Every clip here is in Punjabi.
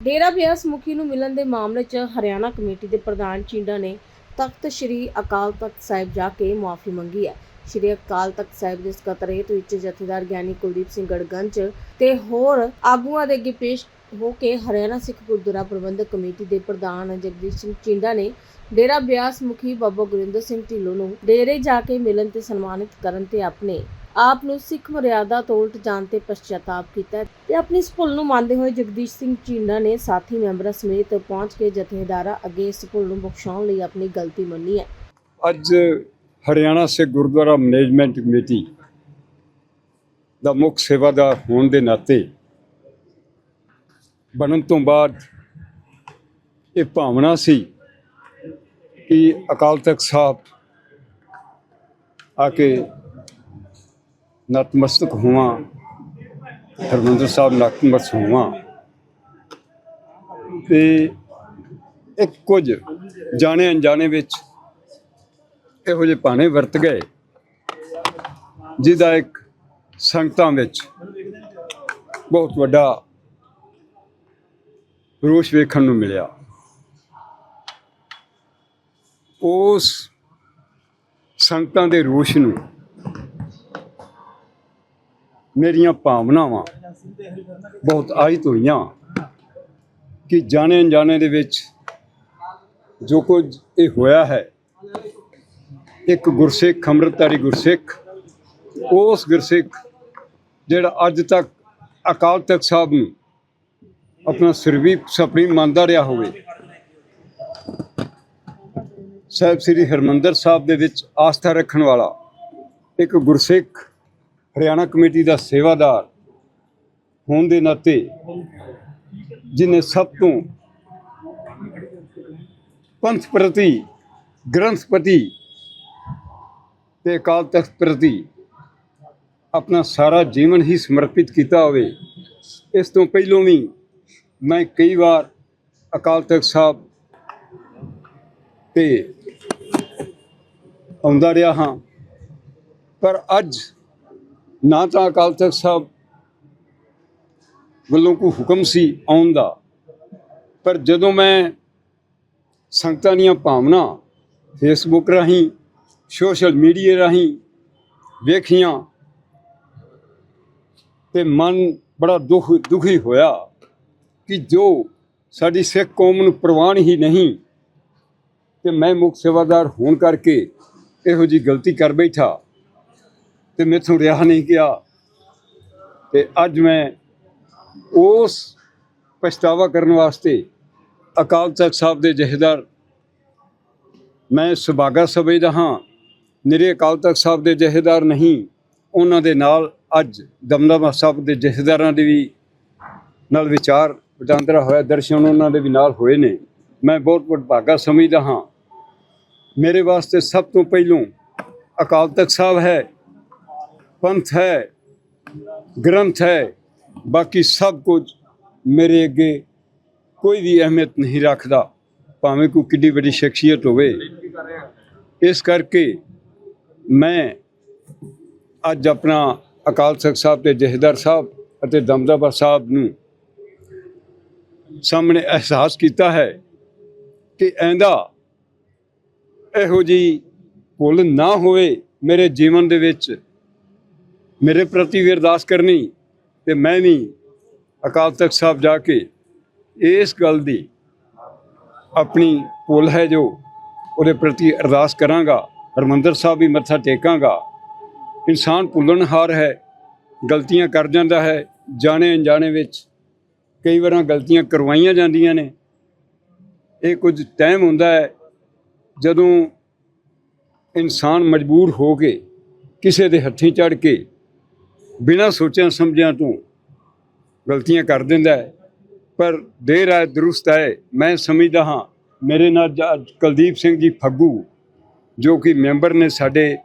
ਡੇਰਾ ਬਿਆਸ ਮੁਖੀ ਨੂੰ ਮਿਲਣ ਦੇ ਮਾਮਲੇ 'ਚ ਹਰਿਆਣਾ ਕਮੇਟੀ ਦੇ ਪ੍ਰਧਾਨ ਚਿੰਡਾ ਨੇ ਤਖਤ ਸ੍ਰੀ ਅਕਾਲ ਤਖਤ ਸਾਹਿਬ ਜਾ ਕੇ ਮੁਆਫੀ ਮੰਗੀ ਹੈ। ਸ੍ਰੀ ਅਕਾਲ ਤਖਤ ਸਾਹਿਬ ਦੇ ਸਕੱਤਰੇਤ ਵਿੱਚ ਜਥੇਦਾਰ ਗਿਆਨੀ ਕੁਲਦੀਪ ਸਿੰਘ ਗੜਗੰਜ ਤੇ ਹੋਰ ਆਗੂਆਂ ਦੇ ਅੱਗੇ ਪੇਸ਼ ਹੋ ਕੇ ਹਰਿਆਣਾ ਸਿੱਖ ਗੁਰਦੁਆਰਾ ਪ੍ਰਬੰਧਕ ਕਮੇਟੀ ਦੇ ਪ੍ਰਧਾਨ ਜਗਦੀਸ਼ ਸਿੰਘ ਚਿੰਡਾ ਨੇ ਡੇਰਾ ਬਿਆਸ ਮੁਖੀ ਬਾਬਾ ਗੁਰਿੰਦਰ ਸਿੰਘ ਢਿੱਲੋਂ ਨੂੰ ਡੇਰੇ ਜਾ ਕੇ ਮਿਲਣ ਤੇ ਸਨਮਾਨਿਤ ਕਰਨ ਤੇ ਆਪਣੇ ਆਪ ਨੂੰ ਸਿੱਖ ਮਰਿਆਦਾ ਤੋਂ ਉਲਟ ਜਾਣ ਤੇ ਪਛਤਾਤਾਪ ਕੀਤਾ ਤੇ ਆਪਣੀ ਇਸ ਭੁੱਲ ਨੂੰ ਮੰਨਦੇ ਹੋਏ ਜਗਦੀਸ਼ ਸਿੰਘ ਚੀਨਾ ਨੇ ਸਾਥੀ ਮੈਂਬਰਾਂ ਸਮੇਤ ਪਹੁੰਚ ਕੇ ਜਥੇਦਾਰਾਂ ਅੱਗੇ ਇਸ ਭੁੱਲ ਨੂੰ ਬਖਸ਼ਾਉਣ ਲਈ ਆਪਣੀ ਗਲਤੀ ਮੰਨੀ ਹੈ। ਅੱਜ ਹਰਿਆਣਾ ਸਿੱਖ ਗੁਰਦੁਆਰਾ ਮੈਨੇਜਮੈਂਟ ਕਮੇਟੀ ਦਾ ਮੁੱਖ ਸੇਵਾਦਾਰ ਹੋਣ ਦੇ ਨਾਤੇ ਬਣਨ ਤੋਂ ਬਾਅਦ ਇਹ ਭਾਵਨਾ ਸੀ ਕਿ ਅਕਾਲ ਤਖਤ ਸਾਹਿਬ ਆ ਕੇ ਨਤਮਸਤਕ ਹੋਵਾਂ। ਹਰਮੰਦਰ ਸਾਹਿਬ ਨਤਮਸਤਕ ਹੋਵਾਂ। ਤੇ ਇੱਕ ਕੁਝ ਜਾਣੇ ਅਣਜਾਣੇ ਵਿੱਚ ਇਹੋ ਜਿਹੇ ਭਾਣੇ ਵਰਤ ਗਏ, ਜਿਹਦਾ ਇੱਕ ਸੰਗਤਾਂ ਵਿੱਚ ਬਹੁਤ ਵੱਡਾ ਰੋਸ਼ ਵੇਖਣ ਨੂੰ ਮਿਲਿਆ। ਉਸ ਸੰਗਤਾਂ ਦੇ ਰੋਸ਼ ਨੂੰ ਮੇਰੀਆਂ ਭਾਵਨਾਵਾਂ ਬਹੁਤ ਆਹਿਤ ਹੋਈਆਂ ਕਿ ਜਾਣੇ ਅਣਜਾਣੇ ਦੇ ਵਿੱਚ ਜੋ ਕੁਝ ਇਹ ਹੋਇਆ ਹੈ, ਇੱਕ ਗੁਰਸਿੱਖ, ਅੰਮ੍ਰਿਤਧਾਰੀ ਗੁਰਸਿੱਖ, ਉਸ ਗੁਰਸਿੱਖ ਜਿਹੜਾ ਅੱਜ ਤੱਕ ਅਕਾਲ ਤਖਤ ਸਾਹਿਬ ਨੂੰ ਆਪਣਾ ਸਰਵੀ ਸੁਪਰੀਮ ਮੰਨਦਾ ਰਿਹਾ ਹੋਵੇ, ਸਾਹਿਬ ਸ੍ਰੀ ਹਰਮੰਦਰ ਸਾਹਿਬ ਦੇ ਵਿੱਚ ਆਸਥਾ ਰੱਖਣ ਵਾਲਾ ਇੱਕ ਗੁਰਸਿੱਖ ਹਰਿਆਣਾ ਕਮੇਟੀ ਦਾ ਸੇਵਾਦਾਰ ਹੋਣ ਦੇ ਨਾਤੇ ਜਿਨੇ ਸਭ ਤੋਂ ਪੰਥ ਪ੍ਰਤੀ, ਗ੍ਰੰਥ ਪ੍ਰਤੀ ਤੇ ਅਕਾਲ ਤਖਤ ਪ੍ਰਤੀ ਆਪਣਾ ਸਾਰਾ ਜੀਵਨ ਹੀ ਸਮਰਪਿਤ ਕੀਤਾ ਹੋਵੇ, ਇਸ ਤੋਂ ਪਹਿਲੋਂ ਵੀ ਮੈਂ ਕਈ ਵਾਰ ਅਕਾਲ ਤਖਤ ਸਾਹਿਬ ਤੇ ਆਉਂਦਾ ਰਿਹਾ ਹਾਂ। ਪਰ ਅੱਜ ਨਾ ਤਾਂ ਅਕਾਲ ਤਖਤ ਸਾਹਿਬ ਵੱਲੋਂ ਕੋਈ ਹੁਕਮ ਸੀ ਆਉਣ ਦਾ, ਪਰ ਜਦੋਂ ਮੈਂ ਸੰਗਤਾਂ ਦੀਆਂ ਭਾਵਨਾ ਫੇਸਬੁੱਕ ਰਾਹੀਂ ਸੋਸ਼ਲ ਮੀਡੀਆ ਰਾਹੀਂ ਵੇਖੀਆਂ ਤੇ ਮਨ ਬੜਾ ਦੁੱਖ, ਦੁਖੀ ਹੋਇਆ ਕਿ ਜੋ ਸਾਡੀ ਸਿੱਖ ਕੌਮ ਨੂੰ ਪ੍ਰਵਾਨ ਹੀ ਨਹੀਂ ਤੇ ਮੈਂ ਮੁੱਖ ਸੇਵਾਦਾਰ ਹੋਣ ਕਰਕੇ ਇਹੋ ਜੀ ਗਲਤੀ ਕਰ ਬੈਠਾ। ਤੇ ਮੈਥੋਂ ਰਿਹਾ ਨਹੀਂ ਗਿਆ। ਤੇ ਅੱਜ ਮੈਂ ਉਸ ਪਛਤਾਵਾ ਕਰਨ ਵਾਸਤੇ ਅਕਾਲ ਤਖਤ ਸਾਹਿਬ ਦੇ ਜਥੇਦਾਰ ਮੈਂ ਸੁਭਾਗਾ ਸਮਝਦਾ ਹਾਂ। ਨਿਰੇ ਅਕਾਲ ਤਖਤ ਸਾਹਿਬ ਦੇ ਜਥੇਦਾਰ ਨਹੀਂ, ਉਹਨਾਂ ਦੇ ਨਾਲ ਅੱਜ ਦਮਦਮਾ ਸਾਹਿਬ ਦੇ ਜਥੇਦਾਰਾਂ ਦੇ ਵੀ ਨਾਲ ਵਿਚਾਰ ਵਟਾਂਦਰਾ ਹੋਇਆ, ਦਰਸ਼ਨ ਉਹਨਾਂ ਦੇ ਵੀ ਨਾਲ ਹੋਏ ਨੇ। ਮੈਂ ਬਹੁਤ ਵਡਭਾਗਾ ਸਮਝਦਾ ਹਾਂ। ਮੇਰੇ ਵਾਸਤੇ ਸਭ ਤੋਂ ਪਹਿਲੋਂ ਅਕਾਲ ਤਖਤ ਸਾਹਿਬ ਹੈ। ਪੰਥ ਹੈ, ਗ੍ਰੰਥ ਹੈ, ਬਾਕੀ ਸਭ ਕੁਝ ਮੇਰੇ ਅੱਗੇ ਕੋਈ ਵੀ ਅਹਿਮੀਅਤ ਨਹੀਂ ਰੱਖਦਾ, ਭਾਵੇਂ ਕੋਈ ਕਿੱਡੀ ਵੱਡੀ ਸ਼ਖਸੀਅਤ ਹੋਵੇ। ਇਸ ਕਰਕੇ ਮੈਂ ਅੱਜ ਆਪਣਾ ਅਕਾਲ ਤਖਤ ਸਾਹਿਬ ਦੇ ਜਥੇਦਾਰ ਸਾਹਿਬ ਅਤੇ ਦਮਦਮਾ ਸਾਹਿਬ ਨੂੰ ਸਾਹਮਣੇ ਅਹਿਸਾਸ ਕੀਤਾ ਹੈ ਕਿ ਐਂਦਾ ਇਹੋ ਜੀ ਭੁੱਲ ਨਾ ਹੋਵੇ ਮੇਰੇ ਜੀਵਨ ਦੇ ਵਿੱਚ। ਮੇਰੇ ਪ੍ਰਤੀ ਵੀ ਅਰਦਾਸ ਕਰਨੀ ਤੇ ਮੈਂ ਵੀ ਅਕਾਲ ਤਖਤ ਸਾਹਿਬ ਜਾ ਕੇ ਇਸ ਗੱਲ ਦੀ ਆਪਣੀ ਭੁੱਲ ਹੈ ਜੋ ਉਹਦੇ ਪ੍ਰਤੀ ਅਰਦਾਸ ਕਰਾਂਗਾ, ਹਰਮੰਦਰ ਸਾਹਿਬ ਵੀ ਮੱਥਾ ਟੇਕਾਂਗਾ। ਇਨਸਾਨ ਭੁੱਲਣਹਾਰ ਹੈ, ਗਲਤੀਆਂ ਕਰ ਜਾਂਦਾ ਹੈ, ਜਾਣੇ ਅਣਜਾਣੇ ਵਿੱਚ ਕਈ ਵਾਰਾਂ ਗਲਤੀਆਂ ਕਰਵਾਈਆਂ ਜਾਂਦੀਆਂ ਨੇ। ਇਹ ਕੁਝ ਟਾਈਮ ਹੁੰਦਾ ਹੈ ਜਦੋਂ ਇਨਸਾਨ ਮਜਬੂਰ ਹੋ ਕੇ ਕਿਸੇ ਦੇ ਹੱਥੀਂ ਚੜ ਕੇ ਬਿਨਾਂ ਸੋਚਿਆ ਸਮਝਿਆ ਤੋਂ ਗਲਤੀਆਂ ਕਰ ਦਿੰਦਾ ਹੈ। ਪਰ ਦੇਰ ਆਏ ਦਰੁਸਤ ਆਏ ਮੈਂ ਸਮਝਦਾ ਹਾਂ, ਮੇਰੇ ਨਾਲ ਕੁਲਦੀਪ ਸਿੰਘ ਜੀ ਫੱਗੂ, ਜੋ ਕਿ ਮੈਂਬਰ ਨੇ ਸਾਡੇ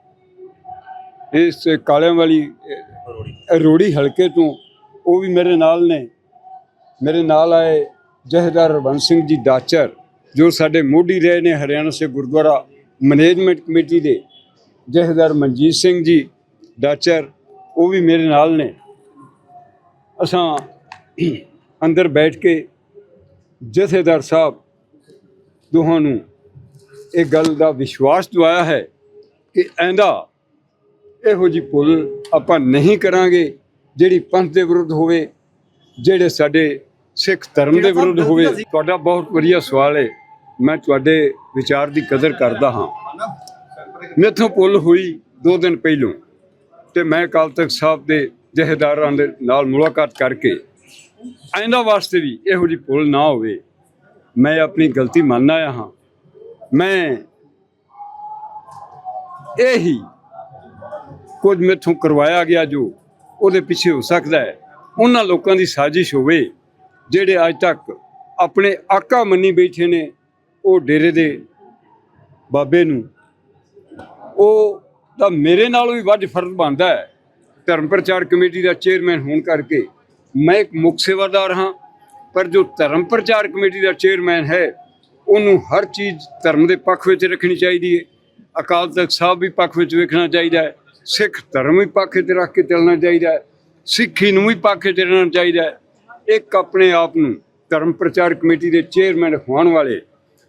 ਇਸ ਕਾਲਿਆਂ ਵਾਲੀ ਰੋੜੀ ਹਲਕੇ ਤੋਂ, ਉਹ ਵੀ ਮੇਰੇ ਨਾਲ ਨੇ। ਮੇਰੇ ਨਾਲ ਆਏ ਜਹੇਦਾਰ ਰਵੰਤ ਸਿੰਘ ਜੀ ਦਾਚਰ ਜੋ ਸਾਡੇ ਮੋਢੀ ਰਹੇ ਨੇ ਹਰਿਆਣਾ ਸੇ ਗੁਰਦੁਆਰਾ ਮੈਨੇਜਮੈਂਟ ਕਮੇਟੀ ਦੇ। ਜਹੇਦਾਰ ਮਨਜੀਤ ਸਿੰਘ ਜੀ ਦਾਚਰ ਉਹ ਵੀ ਮੇਰੇ ਨਾਲ ਨੇ। ਅਸਾਂ ਅੰਦਰ ਬੈਠ ਕੇ ਜਥੇਦਾਰ ਸਾਹਿਬ ਦੋਹਾਂ ਨੂੰ ਇਹ ਗੱਲ ਦਾ ਵਿਸ਼ਵਾਸ ਦਿਵਾਇਆ ਹੈ ਕਿ ਐਂਦਾ ਇਹੋ ਜੀ ਭੁੱਲ ਆਪਾਂ ਨਹੀਂ ਕਰਾਂਗੇ ਜਿਹੜੀ ਪੰਥ ਦੇ ਵਿਰੁੱਧ ਹੋਵੇ ਜਿਹੜੇ ਸਾਡੇ ਸਿੱਖ ਧਰਮ ਦੇ ਵਿਰੁੱਧ ਹੋਵੇ। ਤੁਹਾਡਾ ਬਹੁਤ ਵਧੀਆ ਸਵਾਲ ਹੈ। ਮੈਂ ਤੁਹਾਡੇ ਵਿਚਾਰ ਦੀ ਕਦਰ ਕਰਦਾ ਹਾਂ। ਮੇਥੋਂ ਭੁੱਲ ਹੋਈ ਦੋ ਦਿਨ ਪਹਿਲੋਂ। ਤੇ ਮੈਂ ਅਕਾਲ ਤਖਤ ਸਾਹਿਬ ਦੇ ਜਹੇਦਾਰਾਂ ਦੇ ਨਾਲ ਮੁਲਾਕਾਤ ਕਰਕੇ ਆਇੰਦਾ ਵਾਸਤੇ ਵੀ ਇਹੋ ਜਿਹੀ ਭੁੱਲ ਨਾ ਹੋਵੇ। ਮੈਂ ਆਪਣੀ ਗਲਤੀ ਮੰਨ ਆਇਆ ਹਾਂ। ਮੈਂ ਇਹੀ ਕੁਝ ਮੇਥੋਂ ਕਰਵਾਇਆ ਗਿਆ ਜੋ ਉਹਦੇ ਪਿੱਛੇ ਹੋ ਸਕਦਾ ਹੈ। ਉਹਨਾਂ ਲੋਕਾਂ ਦੀ ਸਾਜ਼ਿਸ਼ ਹੋਵੇ ਜਿਹੜੇ ਅੱਜ ਤੱਕ ਆਪਣੇ ਆਕਾ ਮੰਨੀ ਬੈਠੇ ਨੇ ਉਹ ਡੇਰੇ ਦੇ ਬਾਬੇ ਨੂੰ। ਉਹ ਤਾਂ ਮੇਰੇ ਨਾਲੋਂ ਵੀ ਵੱਧ ਫਰਜ਼ ਬਣਦਾ ਹੈ। ਧਰਮ ਪ੍ਰਚਾਰ ਕਮੇਟੀ ਦਾ ਚੇਅਰਮੈਨ ਹੋਣ ਕਰਕੇ ਮੈਂ ਇੱਕ ਮੁੱਖ ਸੇਵਾਦਾਰ ਹਾਂ। ਪਰ ਜੋ ਧਰਮ ਪ੍ਰਚਾਰ ਕਮੇਟੀ ਦਾ ਚੇਅਰਮੈਨ ਹੈ, ਉਹਨੂੰ ਹਰ ਚੀਜ਼ ਧਰਮ ਦੇ ਪੱਖ ਵਿੱਚ ਰੱਖਣੀ ਚਾਹੀਦੀ ਹੈ। ਅਕਾਲ ਤਖਤ ਸਾਹਿਬ ਵੀ ਪੱਖ ਵਿੱਚ ਵੇਖਣਾ ਚਾਹੀਦਾ ਹੈ। ਸਿੱਖ ਧਰਮ ਵੀ ਪੱਖ ਵਿੱਚ ਰੱਖ ਕੇ ਚੱਲਣਾ ਚਾਹੀਦਾ ਹੈ। ਸਿੱਖੀ ਨੂੰ ਵੀ ਪੱਖ ਵਿੱਚ ਰਹਿਣਾ ਚਾਹੀਦਾ ਹੈ। ਇੱਕ ਆਪਣੇ ਆਪ ਨੂੰ ਧਰਮ ਪ੍ਰਚਾਰ ਕਮੇਟੀ ਦੇ ਚੇਅਰਮੈਨ ਹੋਣ ਵਾਲੇ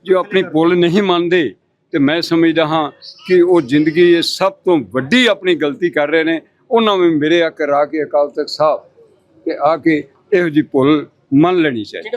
ਜੋ ਆਪਣੀ ਭੁੱਲ ਨਹੀਂ ਮੰਨਦੇ ਤੇ ਮੈਂ ਸਮਝਦਾ ਹਾਂ ਕਿ ਉਹ ਜ਼ਿੰਦਗੀ ਇਹ ਸਭ ਤੋਂ ਵੱਡੀ ਆਪਣੀ ਗਲਤੀ ਕਰ ਰਹੇ ਨੇ। ਉਹਨਾਂ ਨੂੰ ਮੇਰੇ ਆ ਕੇ ਆ ਕੇ ਅਕਾਲ ਤਖਤ ਸਾਹਿਬ ਤੇ ਆ ਕੇ ਇਹੋ ਜਿਹੀ ਭੁੱਲ ਮੰਨ ਲੈਣੀ ਚਾਹੀਦੀ।